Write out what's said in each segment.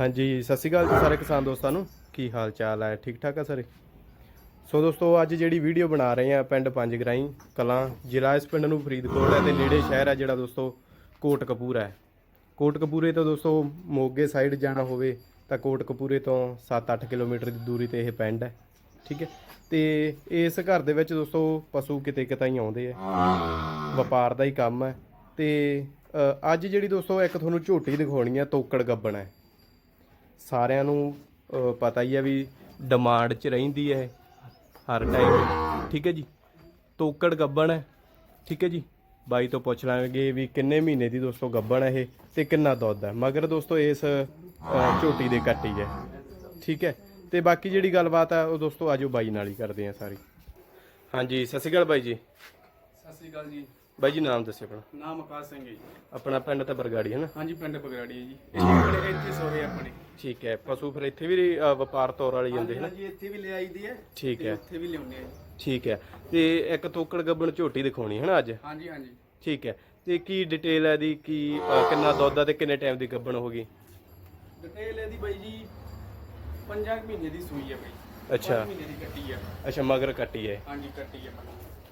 ਹਾਂਜੀ, ਸਤਿ ਸ਼੍ਰੀ ਅਕਾਲ ਜੀ ਸਾਰੇ ਕਿਸਾਨ ਦੋਸਤਾਂ ਨੂੰ। ਕੀ ਹਾਲ ਚਾਲ ਹੈ? ਠੀਕ ਠਾਕ ਆ ਸਾਰੇ? ਸੋ ਦੋਸਤੋ, ਅੱਜ ਜਿਹੜੀ ਵੀਡੀਓ ਬਣਾ ਰਹੇ ਆ ਪਿੰਡ ਪੰਜ ਗਰਾਈ ਕਲਾਂ, ਜ਼ਿਲ੍ਹਾ ਇਸ ਪਿੰਡ ਨੂੰ ਫਰੀਦਕੋਟ ਹੈ ਤੇ ਨੇੜੇ ਸ਼ਹਿਰ ਹੈ ਜਿਹੜਾ ਦੋਸਤੋ, ਕੋਟ ਕਪੂਰ ਹੈ। ਕੋਟ ਕਪੂਰੇ ਤੋਂ ਦੋਸਤੋ, ਮੋਗੇ ਸਾਈਡ ਜਾਣਾ ਹੋਵੇ ਤਾਂ ਕੋਟ ਕਪੂਰੇ ਤੋਂ 7-8 ਕਿਲੋਮੀਟਰ ਦੀ ਦੂਰੀ ਤੇ ਇਹ ਪਿੰਡ ਹੈ। ਠੀਕ ਹੈ? ਤੇ ਇਸ ਘਰ ਦੇ ਵਿੱਚ ਦੋਸਤੋ, ਪਸ਼ੂ ਕਿਤੇ ਕਿਤਾ ਹੀ ਆਉਂਦੇ ਆ। ਵਪਾਰ ਦਾ ਹੀ ਕੰਮ ਹੈ। ਤੇ ਅੱਜ ਜਿਹੜੀ ਦੋਸਤੋ, ਇੱਕ ਤੁਹਾਨੂੰ ਝੋਟੀ ਦਿਖਾਉਣੀ ਹੈ, ਤੋਕੜ ਗੱਬਣ ਹੈ। ਸਾਰਿਆਂ ਨੂੰ ਪਤਾ ਹੀ ਹੈ ਵੀ ਡਿਮਾਂਡ 'ਚ ਰਹਿੰਦੀ ਹੈ ਹਰ ਟਾਈਮ ਠੀਕ ਹੈ ਜੀ? ਤੋਕੜ ਗੱਬਣ ਹੈ। ਠੀਕ ਹੈ ਜੀ? ਬਾਈ ਤੋਂ ਪੁੱਛ ਲਾਂਗੇ ਵੀ ਕਿੰਨੇ ਮਹੀਨੇ ਦੀ ਦੋਸਤੋ ਗੱਬਣ ਹੈ ਇਹ ਤੇ ਕਿੰਨਾ ਦੁੱਧ ਹੈ। ਮਗਰ ਦੋਸਤੋ ਇਸ ਝੋਟੀ ਦੇ ਕੱਟੀ ਹੈ ਠੀਕ ਹੈ? ਤੇ ਬਾਕੀ ਜਿਹੜੀ ਗੱਲਬਾਤ ਹੈ ਉਹ ਦੋਸਤੋ ਆਜੋ ਬਾਈ ਨਾਲ ਹੀ ਕਰਦੇ ਆ ਸਾਰੀ। ਹਾਂਜੀ ਸਤਿ ਸ਼੍ਰੀ ਅਕਾਲ ਬਾਈ ਜੀ। ਸਤਿ ਸ੍ਰੀ ਅਕਾਲ ਜੀ। ਬਾਈ ਜੀ ਨਾਮ ਦੱਸਿਓ ਆਪਣਾ। ਨਾਮ ਆਕਾਸ਼ ਸਿੰਘ ਹੈ ਜੀ। ਆਪਣਾ ਪਿੰਡ ਤਾਂ ਬਰਗਾੜੀ ਹੈ ਨਾ? ਹਾਂਜੀ ਪਿੰਡ ਬਗਰਾੜੀ ਹੈ ਜੀ। ਇੱਥੇ ਸੋਹੇ ਆਪਣੇ। ਠੀਕ ਹੈ ਪਸ਼ੂ ਫਿਰ ਇੱਥੇ ਵੀ ਅ, ਵਪਾਰ ਤੌਰ ਵਾਲੇ ਜਾਂਦੇ ਹੈ ਨਾ ਹਾਂਜੀ ਇੱਥੇ ਵੀ ਲਿਆਈ ਦੀ ਹੈ ਠੀਕ ਤੇ ਹੈ। ਉੱਥੇ ਵੀ ਲਿਆਉਂਦੇ ਆ ਜੀ। ਠੀਕ ਹੈ ਤੇ ਇੱਕ ਤੋਕੜ ਗੱਬਣ ਝੋਟੀ ਦਿਖਾਉਣੀ ਹੈ ਨਾ ਅੱਜ? ਹਾਂਜੀ ਹਾਂਜੀ। ਠੀਕ ਹੈ ਤੇ ਕੀ ਡਿਟੇਲ ਹੈ ਦੀ ਕੀ ਅ, ਕਿੰਨਾ ਦੁੱਧ ਆ ਤੇ ਕਿੰਨੇ ਟਾਈਮ ਦੀ ਗੱਬਣ ਹੋਗੀ ਡਿਟੇਲ ਇਹਦੀ ਬਾਈ ਜੀ 5 ਮਹੀਨੇ ਦੀ ਸੂਈ ਹੈ ਬਾਈ। ਅੱਛਾ। ਪੰਜ ਮਹੀਨੇ ਦੀ ਕੱਟੀ ਹੈ। ਅੱਛਾ ਮਗਰ ਕੱਟੀ ਹੈ। ਹਾਂਜੀ ਕੱਟੀ ਹੈ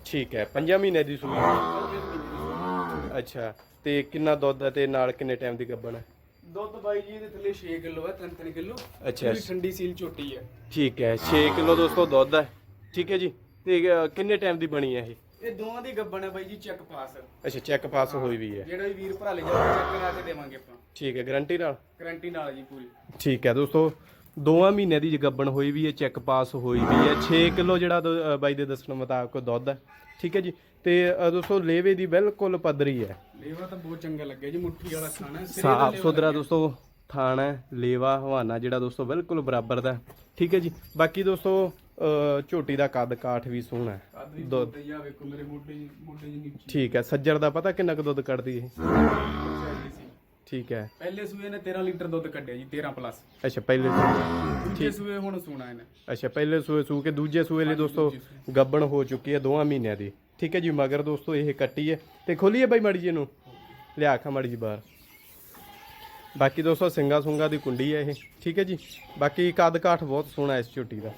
ਠੀਕ ਹੈ 5 ਮਹੀਨੇ ਦੀ ਸੂਈ ਪੰਜ ਮਹੀਨੇ ਦੀ ਸੂਈ। ਅੱਛਾ ਤੇ ਕਿੰਨਾ ਦੁੱਧ ਹੈ ਤੇ ਨਾਲ ਕਿੰਨੇ ਟਾਈਮ ਦੀ ਗੱਬਣ ਹੈ? ਦੁੱਧ ਬਾਈ ਜੀ ਇਹਦੇ ਥੱਲੇ 6 ਕਿਲੋ ਹੈ 3-3 ਕਿਲੋ। ਅੱਛਾ। ਠੰਡੀ ਸੀਲ ਝੋਟੀ ਹੈ। ਠੀਕ ਹੈ 6 ਕਿਲੋ ਦੋਸਤੋ ਦੁੱਧ ਹੈ। ਠੀਕ ਹੈ ਜੀ। ਤੇ ਅ, ਕਿੰਨੇ ਟਾਈਮ ਦੀ ਬਣੀ ਹੈ ਇਹ? ਇਹ ਦੋਵਾਂ ਦੀ ਗੱਬਣ ਹੈ ਬਾਈ ਜੀ ਚੈੱਕ ਪਾਸ ਅੱਛਾ ਚੈੱਕ ਪਾਸ ਹੋਈ ਵੀ ਹੈ। ਜਿਹੜਾ ਵੀ ਵੀਰ ਭਰਾ ਲੈ ਜਾਵੇ ਚੈੱਕ ਕਰਾ ਕੇ ਦੇਵਾਂਗੇ ਆਪਾਂ। ਠੀਕ ਹੈ ਗਾਰੰਟੀ ਨਾਲ? ਗਾਰੰਟੀ ਨਾਲ ਜੀ ਪੂਰੀ। ਠੀਕ ਹੈ ਦੋਸਤੋ ਦੋਵਾਂ ਮਹੀਨਿਆਂ ਦੀ ਗੱਬਣ ਹੋਈ ਵੀ ਹੈ ਚੈੱਕ ਪਾਸ ਹੋਈ ਵੀ ਹੈ। 6 ਕਿਲੋ ਜਿਹੜਾ ਦੋ- ਅ, ਬਾਈ ਦੇ ਦੱਸਣ ਮੁਤਾਬਕ ਦੁੱਧ ਹੈ। ਠੀਕ ਹੈ ਜੀ। ਤੇ ਅ, ਦੋਸਤੋ ਲੇਵੇ ਦੀ ਬਿਲਕੁਲ ਪੱਧਰੀ ਹੈ। ਲੇਵਾ ਤਾਂ ਬਹੁਤ ਚੰਗਾ ਲੱਗਿਆ ਜੀ ਮੁੱਠੀ ਵਾਲਾ ਖਾਣਾ ਸਾਫ਼ ਸੁਥਰਾ। ਦੋਸਤੋ ਥਾਣਾ ਲੇਵਾ ਹਵਾਨਾ ਜਿਹੜਾ ਦੋਸਤੋ ਬਿਲਕੁਲ ਬਰਾਬਰ ਦਾ। ਠੀਕ ਹੈ ਜੀ ਬਾਕੀ ਦੋਸਤੋ ਝੋਟੀ ਦਾ ਕੱਦ ਕਾਠ ਵੀ ਸੋਹਣਾ ਹੈ। ਕੱਦ ਵੀ ਦੁੱਧ ਦੁੱਧ ਆ ਵੇਖੋ ਮੇਰੇ ਮੋਢੇ ਜੀ ਮੋਢੇ ਜੀ ਨੀਚੇ। ਠੀਕ ਹੈ ਸੱਜਰ ਦਾ ਪਤਾ ਕਿੰਨਾ ਕੁ ਦੁੱਧ ਕੱਢਦੀ ਇਹ? ਠੀਕ ਹੈ। ਪਹਿਲੇ ਸੂਏ ਨੇ 13 ਲੀਟਰ ਦੁੱਧ ਕੱਢਿਆ ਜੀ 13 ਪਲੱਸ ਅੱਛਾ ਪਹਿਲੇ ਦੂਜੇ ਸੂਏ ਹੁਣ ਸੂਣਾ ਇਹਨੇ। ਅੱਛਾ ਪਹਿਲੇ ਸੂਏ ਸੂ ਕੇ ਦੂਜੇ ਸੂਏ ਲਈ ਦੋਸਤੋ ਗੱਬਣ ਹੋ ਚੁੱਕੀ ਹੈ ਦੋਵਾਂ ਮਹੀਨਿਆਂ ਦੀ। ਠੀਕ ਹੈ ਜੀ, ਮਗਰ ਦੋਸਤੋ, ਇਹ ਕੱਟੀ ਹੈ। ਤੇ ਖੋਲੀਏ ਬਾਈ ਮੜੀ ਜੀ ਨੂੰ ਲਿਆ ਖਾ ਮੜੀ ਜੀ ਬਾਹਰ। ਬਾਕੀ ਦੋਸਤੋ, ਸਿੰਗਾ ਸੁੰਗਾ ਦੀ ਕੁੰਡੀ ਹੈ ਇਹ। ਠੀਕ ਹੈ ਜੀ? ਬਾਕੀ ਕੱਦ ਕਾਠ ਬਹੁਤ ਸੋਹਣਾ ਇਸ ਝੋਟੀ ਦਾ।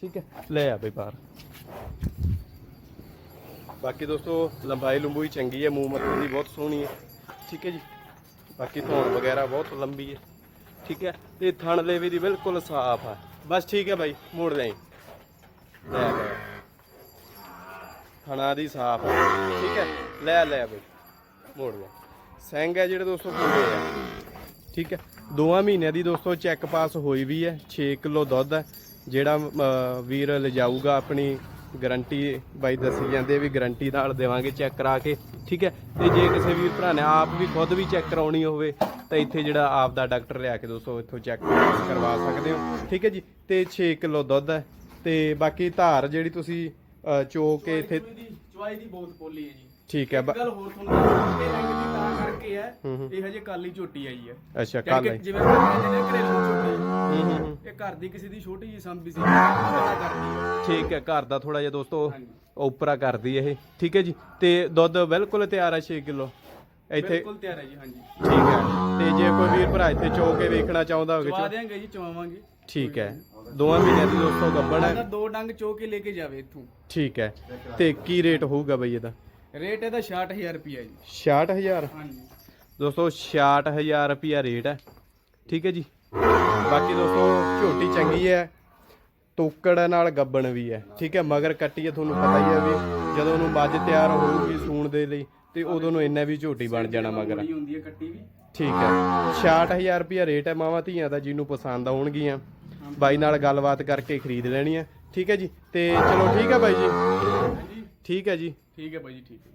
ਠੀਕ ਹੈ? ਲੈ ਆ ਬਈ ਬਾਹਰ। ਬਾਕੀ ਦੋਸਤੋ, ਲੰਬਾਈ ਲੰਬੂਈ ਚੰਗੀ ਹੈ, ਮੂੰਹ ਮੱਥੇ ਦੀ ਬਹੁਤ ਸੋਹਣੀ ਹੈ। ਠੀਕ ਹੈ ਜੀ? ਬਾਕੀ ਧੌਣ ਵਗੈਰਾ ਬਹੁਤ ਲੰਬੀ ਹੈ। ਠੀਕ ਹੈ? ਤੇ ਥਣ ਲੇਵੇ ਦੀ ਬਿਲਕੁਲ ਸਾਫ਼ ਆ। ਬਸ ਠੀਕ ਹੈ ਬਾਈ, ਮੋੜ ਲੈ। ਲੈ ਲੈ ਦੀ ਸਾਫ਼ ਆ। ਠੀਕ ਹੈ? ਲੈ ਲੈ ਬਈ। ਮੋੜ ਲੈ। ਸਿੰਘ ਹੈ ਜਿਹੜੇ ਦੋਸਤੋ ਪੂਰੇ ਆ। ਠੀਕ ਹੈ? ਦੋਵਾਂ ਮਹੀਨਿਆਂ ਦੀ ਦੋਸਤੋ ਚੈੱਕ ਪਾਸ ਹੋਈ ਵੀ ਹੈ। 6 ਕਿਲੋ ਦੁੱਧ ਹੈ। ਜਿਹੜਾ ਵੀਰ ਲਿਜਾਊਗਾ ਆਪਣੀ ਗਾਰੰਟੀ ਬਾਈ ਦੱਸੀ ਜਾਂਦੇ ਵੀ ਗਾਰੰਟੀ ਨਾਲ ਦੇਵਾਂਗੇ ਚੈੱਕ ਕਰਾ ਕੇ। ਠੀਕ ਹੈ? ਤੇ ਜੇ ਕਿਸੇ ਵੀਰ ਭਰਾ ਨੇ ਆਪ ਵੀ ਖੁਦ ਵੀ ਚੈੱਕ ਕਰਾਉਣੀ ਹੋਵੇ, ਤਾਂ ਇੱਥੇ ਜਿਹੜਾ ਆਪ ਦਾ ਡਾਕਟਰ ਲਿਆ ਕੇ ਦੋਸਤੋ ਇੱਥੋਂ ਚੈੱਕ ਕਰਵਾ ਸਕਦੇ ਹੋ। ਠੀਕ ਹੈ ਜੀ? ਤੇ 6 ਕਿਲੋ ਦੁੱਧ ਹੈ। ਤੇ ਬਾਕੀ ਧਾਰ ਜਿਹੜੀ ਤੁਸੀਂ ਚੋ ਕੇ ਇੱਥੇ ਦੀ ਚਵਾਈ ਦੀ ਬਹੁਤ ਪੋਲੀ ਹੈ ਜੀ। ਠੀਕ ਹੈ ਇੱਕ ਬ- ਗੱਲ ਹੋਰ ਤੁਹਾਨੂੰ ਦੱਸਾਂ, ਇਹ ਰੰਗ ਦੀ ਤਾਂ ਕਰਕੇ ਹੈ ਹੂੰ ਹੂੰ। ਇਹ ਹਜੇ ਕੱਲ ਝੋਟੀ ਆਈ ਹੈ। ਅੱਛਾ ਕੱਲ। ਜਿਵੇਂ ਆਪਾਂ ਕਹਿੰਦੇ ਨੇ ਘਰੇਲੂ ਝੋਟੀ ਹੂੰ। ਹੂੰ ਹੂੰ ਇਹ ਘਰ ਦੀ ਕਿਸੇ ਦੀ ਛੋਟੀ ਜਿਹੀ ਸੰਭੀ ਸੀ ਪਤਾ ਕਰਦੀ ਹੈ। ਠੀਕ ਹੈ ਘਰ ਦਾ ਥੋੜਾ ਜਿਹਾ ਦੋਸਤੋ ਹਾਂਜੀ। ਉਪਰਾ ਕਰਦੀ ਇਹ। ਠੀਕ ਹੈ ਜੀ ਤੇ ਦੁੱਧ ਬਿਲਕੁਲ ਤਿਆਰ ਹੈ 6 ਕਿਲੋ। ਇੱਥੇ ਬਿਲਕੁਲ ਤਿਆਰ ਹੈ ਜੀ ਹਾਂਜੀ। ਠੀਕ ਹੈ ਤੇ ਜੇ ਕੋਈ ਵੀਰ ਭਰਾ ਇੱਥੇ ਚੋ ਕੇ ਵੇਖਣਾ ਚਾਹੁੰਦਾ ਹੋਵੇ ਚਵਾ ਦੇਾਂਗੇ ਜੀ ਚਵਾਵਾਂਗੇ। ਠੀਕ ਹੈ। ਦੋਵਾਂ ਮਹੀਨਿਆਂ ਦੀ ਦੋਸਤੋ ਅਗਰ ਹੈ ਦੋ ਡੰਗ ਚੋ ਕੇ ਲੈ ਕੇ ਜਾਵੇ ਇੱਥੋਂ। ਠੀਕ ਹੈ। ਤੇ ਕੀ ਰੇਟ ਹੋਊਗਾ ਬਈ ਇਹਦਾ? ਰੇਟ ਇਹਦਾ 66000 ਰੁਪਿਆ ਜੀ। 66000 ਹਾਂਜੀ। ਦੋਸਤੋ 66000 ਰੁਪਿਆ ਰੇਟ ਹੈ। ਠੀਕ ਹੈ ਜੀ। ਬਾਕੀ ਦੋਸਤੋ ਝੋਟੀ ਚੰਗੀ ਹੈ। ਤੋਕੜ ਨਾਲ ਗੱਬਣ ਵੀ ਹੈ। ਠੀਕ ਹੈ। ਮਗਰ ਕੱਟੀ ਹੈ ਤੁਹਾਨੂੰ ਪਤਾ ਹੀ ਹੈ ਵੀ ਜਦੋਂ ਉਹਨੂੰ ਮੱਝ ਤਿਆਰ ਹੋਊਗੀ ਸੂਣ ਦੇ ਲਈ ਤੇ ਉਦੋਂ ਨੂੰ ਇੰਨਾ ਵੀ ਝੋਟੀ ਬਣ ਜਾਣਾ ਮਗਰ। ਹੁੰਦੀ ਹੈ ਕੱਟੀ ਵੀ। ਠੀਕ ਹੈ। 66000 ਰੁਪਿਆ ਰੇਟ ਹੈ ਮਾਵਾਂ ਧੀਆਂ ਦਾ, ਜਿਹਨੂੰ ਪਸੰਦ ਆਉਣਗੀਆਂ। ਬਾਈ ਨਾਲ ਗੱਲਬਾਤ ਕਰਕੇ ਖਰੀਦ ਲੈਣੀ ਹੈ। ਠੀਕ ਹੈ ਜੀ। ਤੇ ਚਲੋ ਠੀਕ ਹੈ ਬਾਈ ਜੀ। ਠੀਕ ਹੈ ਜੀ। ਠੀਕ ਹੈ ਬਾਈ ਜੀ, ਠੀਕ ਹੈ।